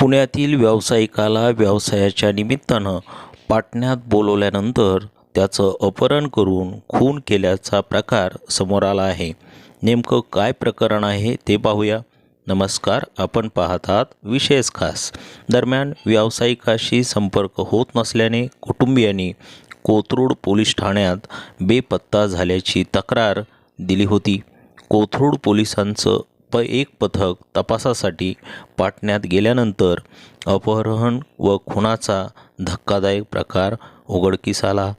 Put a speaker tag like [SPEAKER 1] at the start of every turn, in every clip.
[SPEAKER 1] पुण्यातील व्यावसायिकाला व्यवसायाच्या निमित्तानं पाटण्यात बोलवल्यानंतर त्याचं अपहरण करून खून केल्याचा प्रकार समोर आला आहे. नेमकं काय प्रकरण आहे ते पाहूया. नमस्कार आपण पाहत विशेष खास. दरम्यान व्यावसायिकाशी संपर्क होत नसल्याने कुटुंबियांनी कोथरूड पोलीस ठाण्यात बेपत्ता झाल्याची तक्रार दिली होती. कोथरूड पोलिसांचं प एक पथक तपासासाठी पाटण्यात गेल्यानंतर अपहरण व खुनाचा धक्कादायक प्रकार उघडकीस आला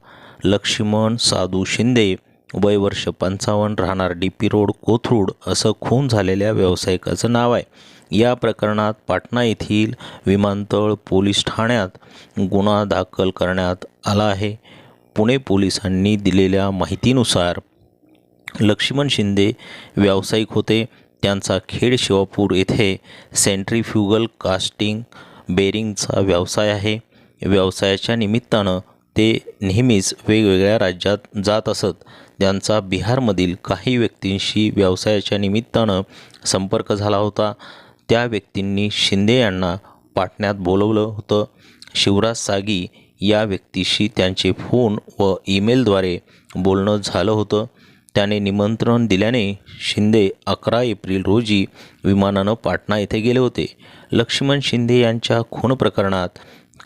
[SPEAKER 1] लक्ष्मण साधू शिंदे वय वर्ष पंचावन्न राहणार डी पी रोड कोथरूड असं खून झालेल्या व्यावसायिकाचं नाव आहे. या प्रकरणात पाटणा येथील विमानतळ पोलीस ठाण्यात गुन्हा दाखल करण्यात आला आहे. पुणे पोलिसांनी दिलेल्या माहितीनुसार लक्ष्मण शिंदे व्यावसायिक होते. त्यांचा खेड शिवापूर येथे सेंट्रीफ्युगल कास्टिंग बेरिंगचा व्यवसाय आहे. व्यवसायाच्या निमित्तानं ते नेहमीच वेगवेगळ्या राज्यात जात असत. त्यांचा बिहारमधील काही व्यक्तींशी व्यवसायाच्या निमित्तानं संपर्क झाला होता. त्या व्यक्तींनी शिंदे यांना पाटण्यात बोलवलं होतं. शिवराज सागी या व्यक्तीशी त्यांचे फोन व ईमेलद्वारे बोलणं झालं होतं. त्याने निमंत्रण दिल्याने शिंदे अकरा एप्रिल रोजी विमानानं पाटणा येथे गेले होते. लक्ष्मण शिंदे यांच्या खून प्रकरणात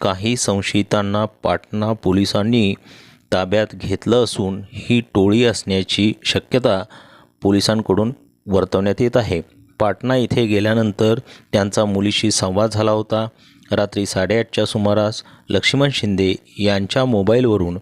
[SPEAKER 1] काही संशयितांना पाटणा पोलिसांनी ताब्यात घेतलं असून ही टोळी असण्याची शक्यता पोलिसांकडून वर्तवण्यात येत आहे. पाटणा इथे गेल्यानंतर त्यांचा मुलीशी संवाद झाला होता. रात्री साडेआठच्या सुमारास लक्ष्मण शिंदे यांच्या मोबाईलवरून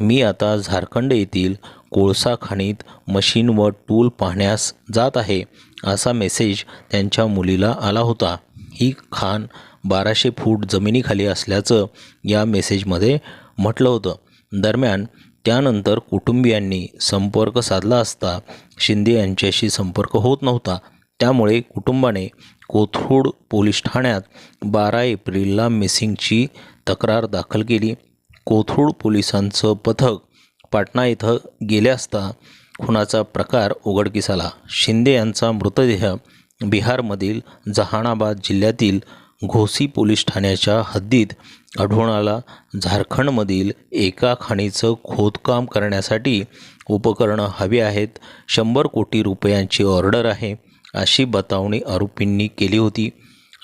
[SPEAKER 1] मी आता झारखंड येथील कोळसा खाणीत मशीन व टूल पाहण्यास जात आहे असा मेसेज त्यांच्या मुलीला आला होता. ही खाण बाराशे फूट जमिनीखाली असल्याचं या मेसेजमध्ये म्हटलं होतं. दरम्यान त्यानंतर कुटुंबियांनी संपर्क साधला असता शिंदे यांच्याशी संपर्क होत नव्हता. त्यामुळे कुटुंबाने कोथरूड पोलीस ठाण्यात बारा एप्रिलला मिसिंगची तक्रार दाखल केली. कोथरूड पोलिसांचं पथक पाटणा इथं गेले असता खुनाचा प्रकार उघडकीस आला. शिंदे यांचा मृतदेह बिहारमधील जहानाबाद जिल्ह्यातील घोसी पोलीस ठाण्याच्या हद्दीत आढळून आला. झारखंडमधील एका खाणीचं खोदकाम करण्यासाठी उपकरणं हवी आहेत. शंभर कोटी रुपयांची ऑर्डर आहे अशी बतावणी आरोपींनी केली होती.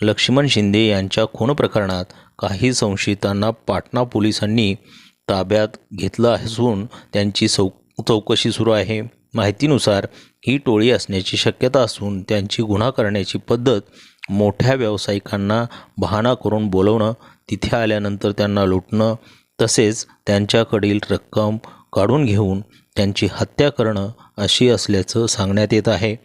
[SPEAKER 1] लक्ष्मण शिंदे यांच्या खून प्रकरणात काही संशयितांना पाटणा पोलिसांनी ताब्यात घेतलं असून त्यांची चौ चौकशी सुरू आहे. माहितीनुसार ही टोळी असण्याची शक्यता असून त्यांची गुन्हा करण्याची पद्धत मोठ्या व्यावसायिकांना बहाणा करून बोलवणं तिथे आल्यानंतर त्यांना लुटणं तसेच त्यांच्याकडील रक्कम काढून घेऊन त्यांची हत्या करणं अशी असल्याचं सांगण्यात येत आहे.